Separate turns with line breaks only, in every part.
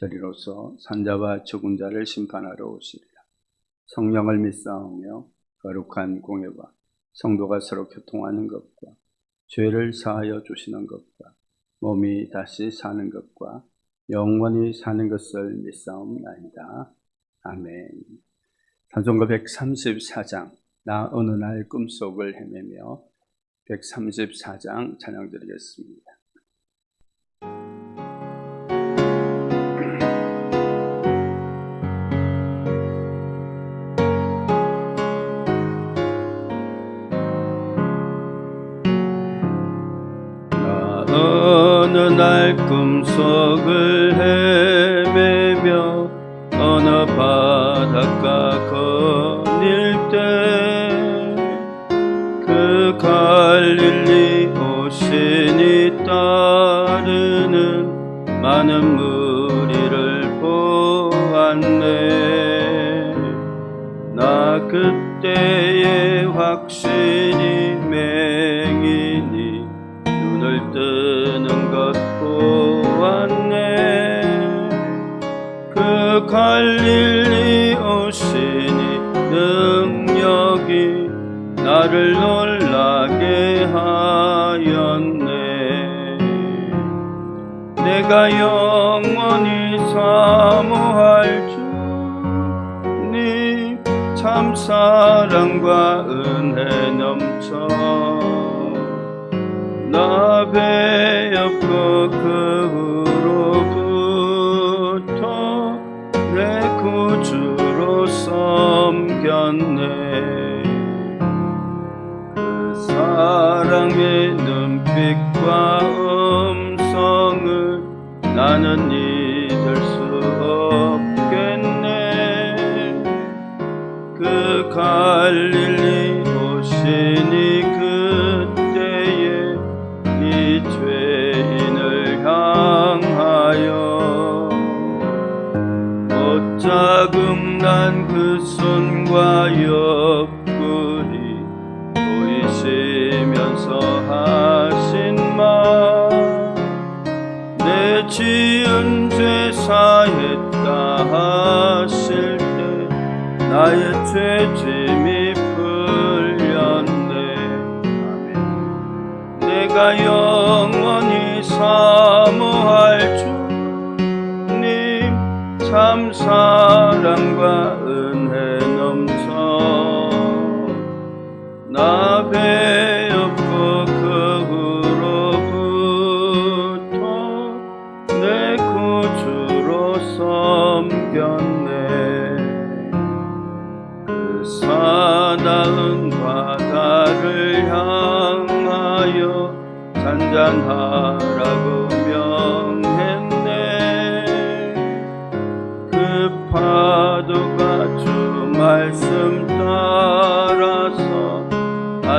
저리로서 산자와 죽은 자를 심판하러 오시리라. 성령을 믿사오며 거룩한 공예와 성도가 서로 교통하는 것과 죄를 사하여 주시는 것과 몸이 다시 사는 것과 영원히 사는 것을 믿사옵나이다. 아멘. 찬송가 134장 나 어느 날 꿈속을 헤매며 134장 찬양 드리겠습니다. 날 꿈속을 헤매며 어느 바닷가 거닐 때 그 갈릴리 오신이 따르는 많은 무리를 보았네. 나 그때의 확신 갈릴리 오시니 능력이 나를 놀라게 하였네. 내가 영원히 사모할 주님 참 사랑과 은혜 넘쳐 나 배였고 그 사랑의 눈빛과 음성을 나는 잊을 수 없겠네. 그 갈릴리 오시니 그때에 이 죄인을 향하여 못자국난 그 손과 옆 나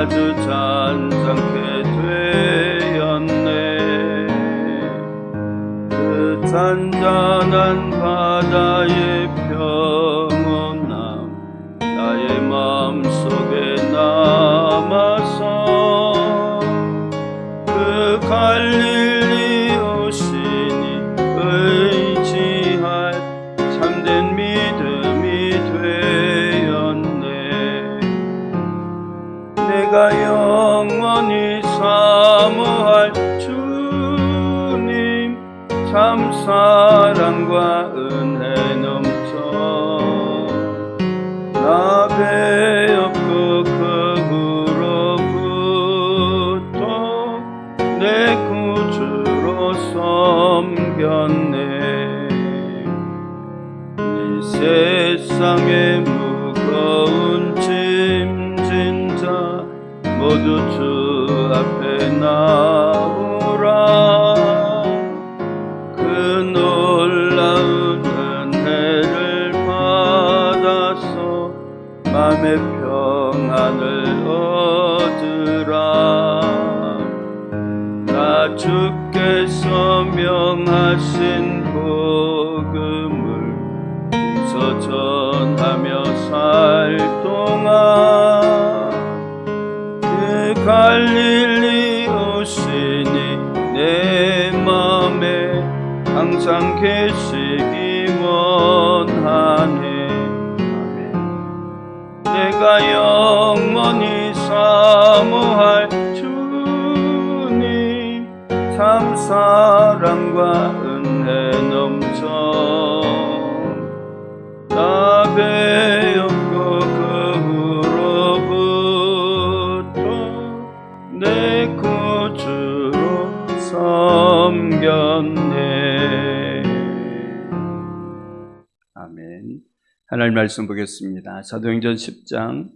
아주 잔잔케 되었네 그 잔잔한 바다의 평온함 나의 마음 앞 하나님 말씀 보겠습니다. 사도행전 10장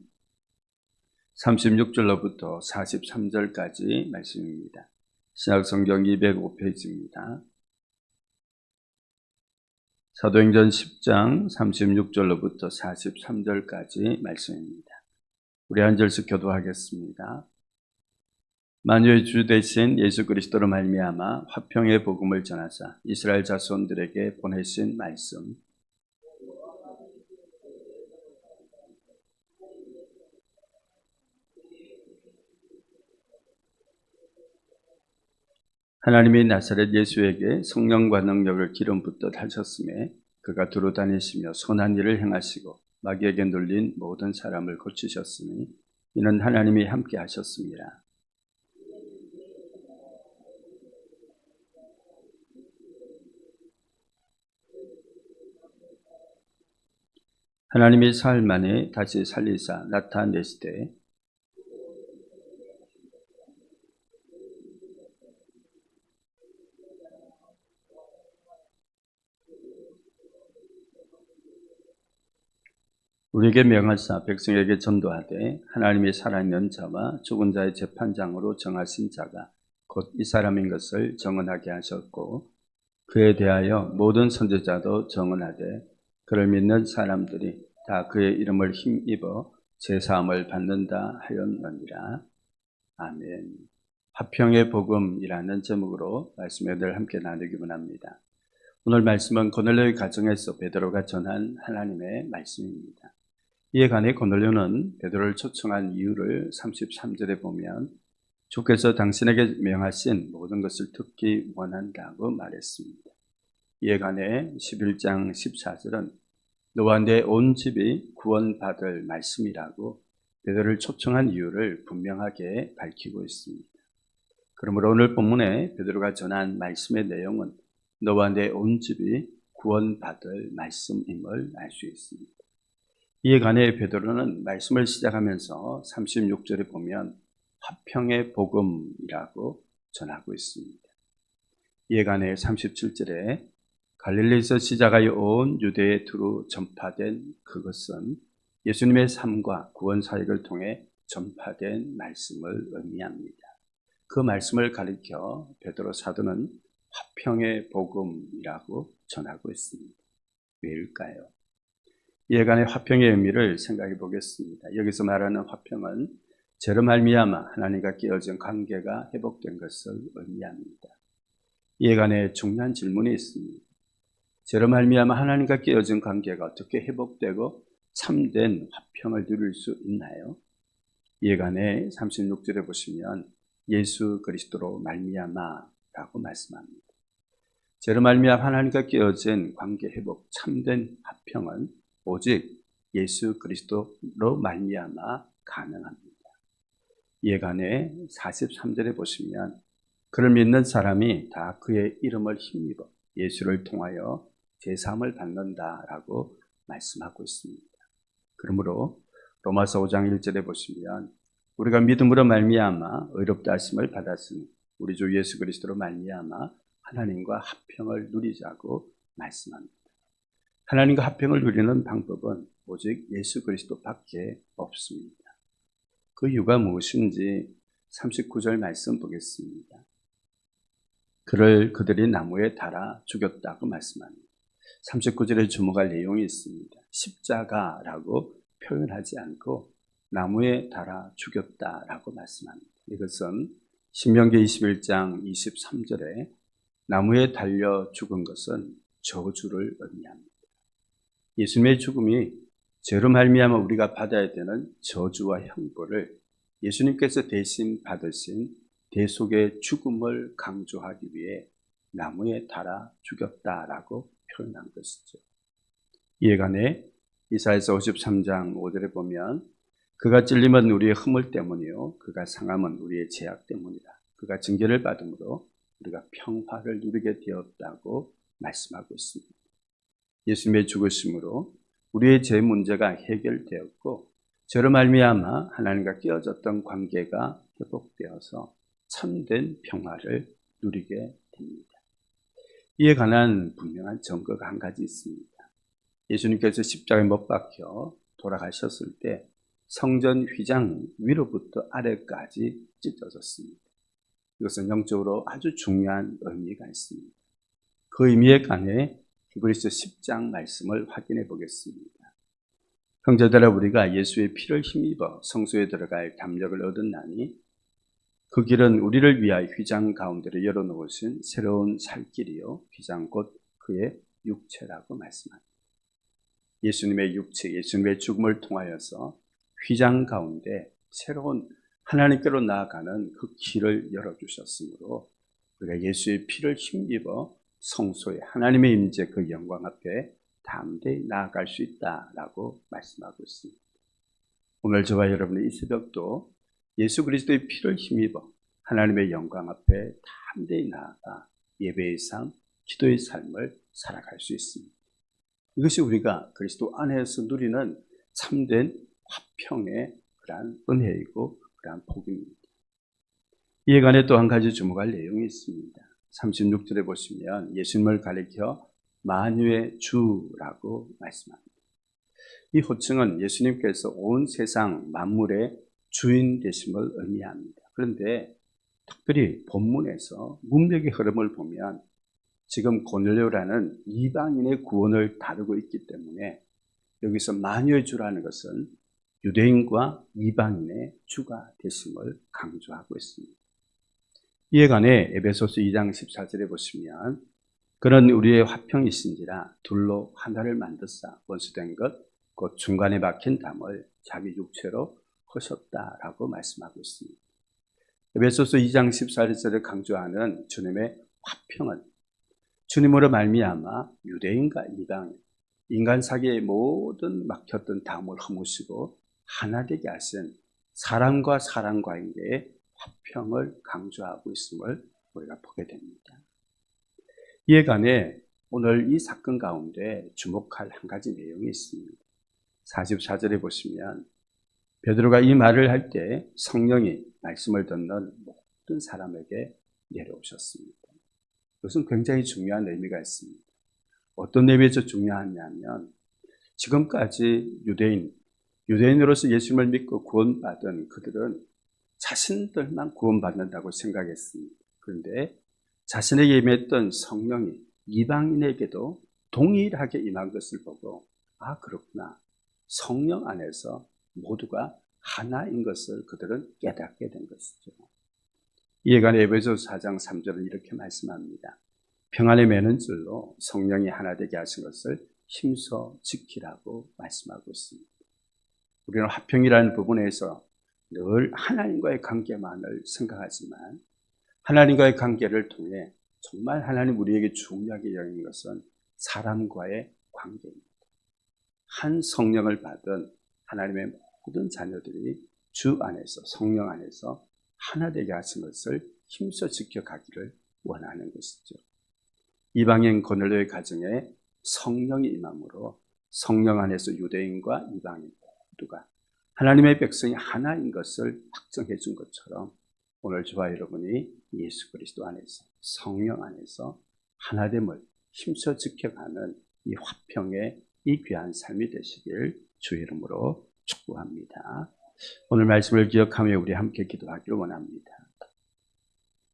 36절로부터 43절까지 말씀입니다. 신약성경 205페이지입니다. 사도행전 10장 36절로부터 43절까지 말씀입니다. 우리 한 절씩 교도하겠습니다. 만유의 주 대신 예수 그리스도로 말미암아 화평의 복음을 전하사 이스라엘 자손들에게 보내신 말씀 하나님이 나사렛 예수에게 성령과 능력을 기름 붓듯 하셨음에 그가 두루 다니시며 선한 일을 행하시고 마귀에게 눌린 모든 사람을 고치셨으니 이는 하나님이 함께 하셨습니다. 하나님이 사흘 만에 다시 살리사 나타내시되 우리에게 명하사 백성에게 전도하되 하나님이 살아있는 자와 죽은 자의 재판장으로 정하신 자가 곧 이 사람인 것을 정언하게 하셨고 그에 대하여 모든 선지자도 정언하되 그를 믿는 사람들이 다 그의 이름을 힘입어 제사함을 받는다 하였느니라. 아멘. 화평의 복음이라는 제목으로 말씀을 늘 함께 나누기 원합니다. 오늘 말씀은 고넬료의 가정에서 베드로가 전한 하나님의 말씀입니다. 이에 관해 고넬료는 베드로를 초청한 이유를 33절에 보면 주께서 당신에게 명하신 모든 것을 듣기 원한다고 말했습니다. 이에 관해 11장 14절은 너와 내 온 집이 구원받을 말씀이라고 베드로를 초청한 이유를 분명하게 밝히고 있습니다. 그러므로 오늘 본문에 베드로가 전한 말씀의 내용은 너와 내 온 집이 구원받을 말씀임을 알 수 있습니다. 이에 관해 베드로는 말씀을 시작하면서 36절에 보면 화평의 복음이라고 전하고 있습니다. 이에 관해 37절에 갈릴리에서 시작하여 온 유대에 두루 전파된 그것은 예수님의 삶과 구원 사역을 통해 전파된 말씀을 의미합니다. 그 말씀을 가리켜 베드로 사도는 화평의 복음이라고 전하고 있습니다. 왜일까요? 예간의 화평의 의미를 생각해 보겠습니다. 여기서 말하는 화평은 죄로 말미암아 하나님과 끼어진 관계가 회복된 것을 의미합니다. 예간에 중요한 질문이 있습니다. 죄로 말미암아 하나님과 끼어진 관계가 어떻게 회복되고 참된 화평을 누릴 수 있나요? 예간에 36절에 보시면 예수 그리스도로 말미암아라고 말씀합니다. 죄로 말미암아 하나님과 끼어진 관계 회복 참된 화평은 오직 예수 그리스도로 말미암아 가능합니다. 예간에 43절에 보시면 그를 믿는 사람이 다 그의 이름을 힘입어 예수를 통하여 제삼을 받는다라고 말씀하고 있습니다. 그러므로 로마서 5장 1절에 보시면 우리가 믿음으로 말미암아 의롭다 하심을 받았으니 우리 주 예수 그리스도로 말미암아 하나님과 합평을 누리자고 말씀합니다. 하나님과 합평을 누리는 방법은 오직 예수 그리스도밖에 없습니다. 그 이유가 무엇인지 39절 말씀 보겠습니다. 그를 그들이 나무에 달아 죽였다고 말씀합니다. 39절에 주목할 내용이 있습니다. 십자가라고 표현하지 않고 나무에 달아 죽였다라고 말씀합니다. 이것은 신명기 21장 23절에 나무에 달려 죽은 것은 저주를 의미합니다. 예수님의 죽음이 죄로 말미암아 우리가 받아야 되는 저주와 형벌을 예수님께서 대신 받으신 대속의 죽음을 강조하기 위해 나무에 달아 죽였다라고 표현한 것이죠. 이에 관해 이사에서 53장 5절에 보면 그가 찔림은 우리의 허물 때문이요 그가 상함은 우리의 죄악 때문이라 그가 징계를 받음으로 우리가 평화를 누리게 되었다고 말씀하고 있습니다. 예수님의 죽으심으로 우리의 죄 문제가 해결되었고 저로 말미암아 하나님과 끼어졌던 관계가 회복되어서 참된 평화를 누리게 됩니다. 이에 관한 분명한 증거가 한 가지 있습니다. 예수님께서 십자가에 못 박혀 돌아가셨을 때 성전 휘장 위로부터 아래까지 찢어졌습니다. 이것은 영적으로 아주 중요한 의미가 있습니다. 그 의미에 관해 히브리서 10장 말씀을 확인해 보겠습니다. 형제들아 우리가 예수의 피를 힘입어 성소에 들어갈 담력을 얻었나니 그 길은 우리를 위하여 휘장 가운데로 열어놓으신 새로운 살 길이요 휘장 곧 그의 육체라고 말씀합니다. 예수님의 육체, 예수님의 죽음을 통하여서 휘장 가운데 새로운 하나님께로 나아가는 그 길을 열어주셨으므로 우리가 예수의 피를 힘입어 성소에 하나님의 임재 그 영광 앞에 담대히 나아갈 수 있다라고 말씀하고 있습니다. 오늘 저와 여러분의 이 새벽도 예수 그리스도의 피를 힘입어 하나님의 영광 앞에 담대히 나아가 예배의 삶, 기도의 삶을 살아갈 수 있습니다. 이것이 우리가 그리스도 안에서 누리는 참된 화평의 그러한 은혜이고 그러한 복입니다. 이에 관해 또 한 가지 주목할 내용이 있습니다. 36절에 보시면 예수님을 가리켜 만유의 주라고 말씀합니다. 이 호칭은 예수님께서 온 세상 만물의 주인 되심을 의미합니다. 그런데 특별히 본문에서 문맥의 흐름을 보면 지금 고넬료라는 이방인의 구원을 다루고 있기 때문에 여기서 마녀의 주라는 것은 유대인과 이방인의 주가 되심을 강조하고 있습니다. 이에 관해 에베소스 2장 14절에 보시면 그는 우리의 화평이신지라 둘로 하나를 만드사 원수된 것 곧 중간에 박힌 담을 자기 육체로 하셨다라고 말씀하고 있습니다. 에베소서 2장 14절을 강조하는 주님의 화평은 주님으로 말미암아 유대인과 이방인, 인간 사계의 모든 막혔던 담을 허무시고 하나 되게 하신 사람과 사람 관계의 화평을 강조하고 있음을 우리가 보게 됩니다. 이에 관해 오늘 이 사건 가운데 주목할 한 가지 내용이 있습니다. 44절에 보시면 베드로가 이 말을 할 때 성령이 말씀을 듣는 모든 사람에게 내려오셨습니다. 이것은 굉장히 중요한 의미가 있습니다. 어떤 의미에서 중요하냐면 지금까지 유대인, 유대인으로서 예수님을 믿고 구원받은 그들은 자신들만 구원받는다고 생각했습니다. 그런데 자신에게 임했던 성령이 이방인에게도 동일하게 임한 것을 보고 아 그렇구나. 성령 안에서 모두가 하나인 것을 그들은 깨닫게 된 것이죠. 이에 관해 에베소 4장 3절은 이렇게 말씀합니다. 평안에 매는 줄로 성령이 하나 되게 하신 것을 힘써 지키라고 말씀하고 있습니다. 우리는 화평이라는 부분에서 늘 하나님과의 관계만을 생각하지만 하나님과의 관계를 통해 정말 하나님 우리에게 중요하게 여기는 것은 사람과의 관계입니다. 한 성령을 받은 하나님의 모든 자녀들이 주 안에서 성령 안에서 하나 되게 하신 것을 힘써 지켜가기를 원하는 것이죠. 이방인 고넬로의 가정에 성령이 임함으로 성령 안에서 유대인과 이방인 모두가 하나님의 백성이 하나인 것을 확정해 준 것처럼 오늘 저와 여러분이 예수 그리스도 안에서 성령 안에서 하나됨을 힘써 지켜가는 이 화평의 이 귀한 삶이 되시길 주 이름으로 축복합니다. 오늘 말씀을 기억하며 우리 함께 기도하기를 원합니다.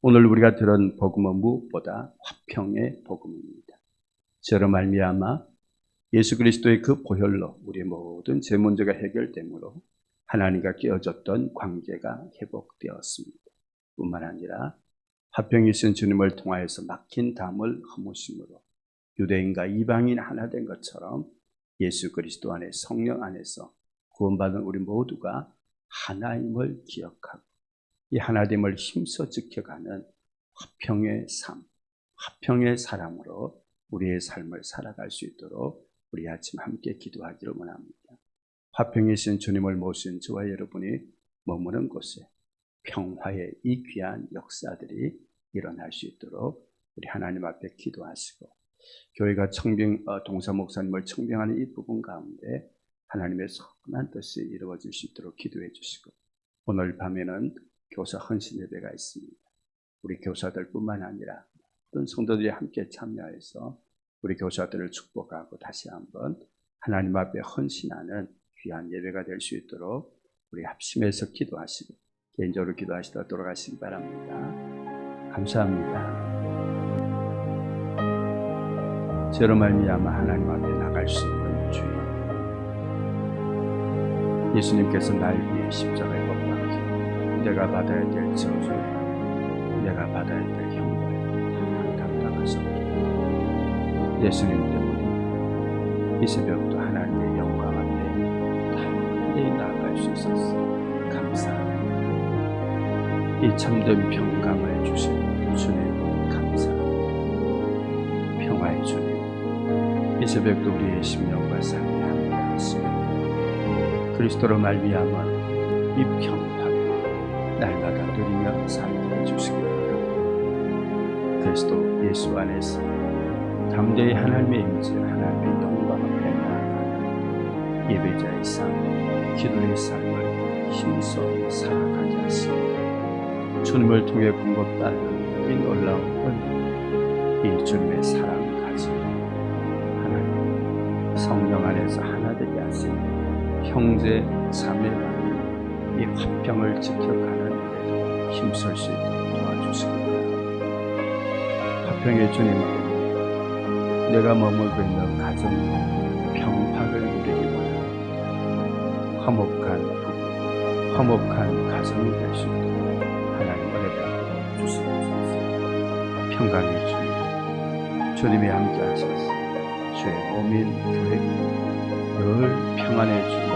오늘 우리가 들은 복음은 무엇보다 화평의 복음입니다. 저로 말미암아 예수 그리스도의 그 보혈로 우리의 모든 죄 문제가 해결되므로 하나님과 깨어졌던 관계가 회복되었습니다. 뿐만 아니라 화평이신 주님을 통하여서 막힌 담을 허무심으로 유대인과 이방인 하나 된 것처럼 예수 그리스도 안에 성령 안에서 구원받은 우리 모두가 하나임을 기억하고 이 하나됨을 힘써 지켜가는 화평의 삶, 화평의 사람으로 우리의 삶을 살아갈 수 있도록 우리 아침 함께 기도하기를 원합니다. 화평이신 주님을 모신 저와 여러분이 머무는 곳에 평화의 이 귀한 역사들이 일어날 수 있도록 우리 하나님 앞에 기도하시고 교회가 청빙 어, 동사 목사님을 청빙하는 이 부분 가운데 하나님의 선한 뜻이 이루어질 수 있도록 기도해 주시고 오늘 밤에는 교사 헌신 예배가 있습니다. 우리 교사들뿐만 아니라 모든 성도들이 함께 참여해서 우리 교사들을 축복하고 다시 한번 하나님 앞에 헌신하는 귀한 예배가 될 수 있도록 우리 합심해서 기도하시고 개인적으로 기도하시다 돌아가시기 바랍니다. 감사합니다. 저로 말미암아 하나님 앞에 나갈 수 있는 주여 예수님께서 날 위해 십자가에 못 박히고 내가 받아야 될 저주 내가 받아야 될 형벌 다 담당하셨기에 예수님 때문에 이 새벽도 하나님의 영광 앞에 담대히 나아갈 수 있었어 감사합니다. 이 참된 평강을 주신 주님 감사합니다. 평화의 주님 이 새벽도 우리의 심령과 삶에 함께 하시고 그리스도로 말미암아 이 평화를 날마다 누리며 살게 해주시기 바랍니다. 그리스도 예수 안에서 담대히 하나님의 임재, 하나님의 영광 앞에 예배자의 삶, 기도의 삶을 힘써 살아가게 하시고 주님을 통해 공급받는 이 놀라운 은, 이 주님의 사랑을 가지고 하나님 성령 안에서 하나 되게 하시고 형제 자매만 이 화평을 지켜가는 데 힘쓸 수 있도록 도와주시기 바랍니다. 화평의 주님, 내가 머물고 있는 가정 평화를 누리기 원합니다. 화목한 부부, 화목한 가정이 될 수 있도록 하나님 은혜가 주시옵소서. 평강의 주님, 주님이 함께 하셔서 주의 몸인 교회가 늘 평안해 주고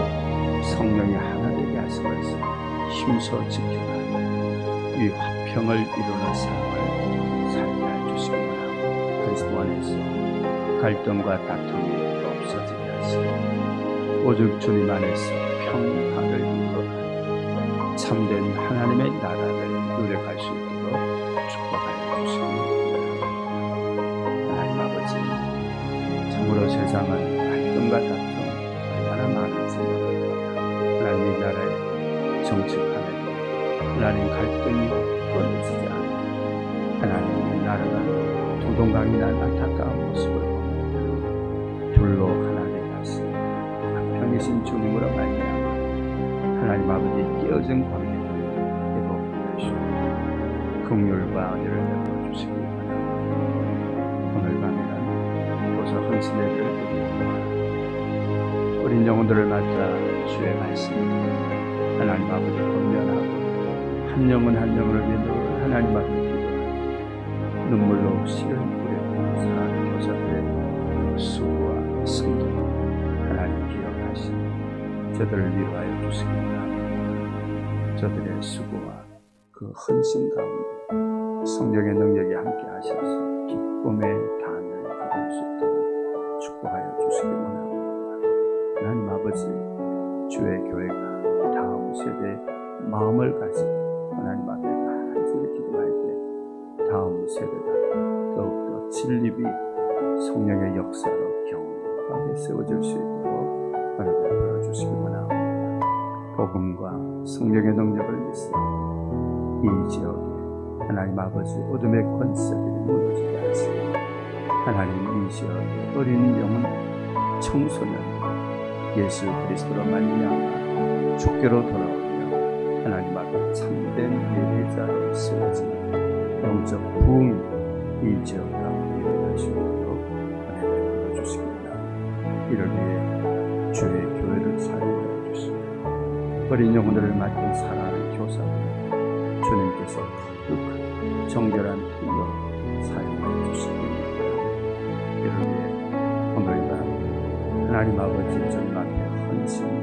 성령이 하나 되게 하시면서 힘써 지켜가는 이 화평을 이루는 삶을 살게 해주시기 바랍니다. 그리스도 안에서 갈등과 다툼이 없어지게 하시고 오직 주님 안에서 평화를 이루어 참된 하나님의 나라를 누려갈 수 있도록 축복하여 주시기 바랍니다. 하나님 아버지 참으로 세상은 갈등과 다툼 얼마나 많은지 모릅니다. 하나님 나라의 정치판에도 하나님 갈등이 끊어지지 않고 하나님의 나라가 두동강이나 안타까운 모습을 봅니다. 둘로 하나 되게 하시고 한평이신 주님으로 말미암아 하나님 아버지 깨어진 관계를 회복하시고 긍휼과 은혜를 베풀어 주시기 바랍니다. 오늘 밤에는 고서 헌신의 를 어린 영혼들을 맞아 주의 말씀 하나님 아버지 권면하고 한 영혼 한 영혼을 늘 하나님 기도하고 눈물로 씨를 뿌리고 사랑하는 교사들의 그수 저들을 위로하여 주시기 바랍니다. 저들의 수고와 그 헌신 가운데 성령의 능력이 함께 하셔서 기쁨의 단을 거둘 수 있도록 축복하여 주시기 원합니다. 하나님 아버지 주의 교회가 다음 세대의 마음을 가지고 하나님 앞에 간절히 기도할 때 다음 세대가 더욱더 진립이 성령의 역사로 경하게 세워질 수 있도록 베풀어 주시기 원합니다. 복음과 성령의 능력을 믿어 이 지역에 하나님 아버지 어둠의 권세들이 무너지게 하시고 하나님 이 지역에 어린 영혼 청소년 예수 그리스도로 말미암아 주께로 돌아오며 하나님 앞에 참된 예배자로 세워지는 영적 부흥이 이 지역 가운데 있도록 은혜를 주시기 바랍니다. 이를 위해 주의 교회를 사용하여 주시고 어린 영혼들을 맡은 사랑하는 교사들 주님께서 거룩한 정결한 통로 사용하여 주시옵니다. 이를 위해 오늘날 하나님 아버지 전 앞에 헌신이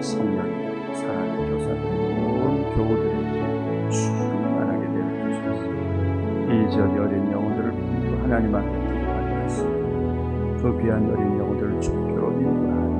성령 사랑하는 교사들 온 교우들이 충만하게 되어 주셔서 이전 어린 영혼들을 하나님 앞에 그 귀한 어린 영혼들을 축교로 인도하여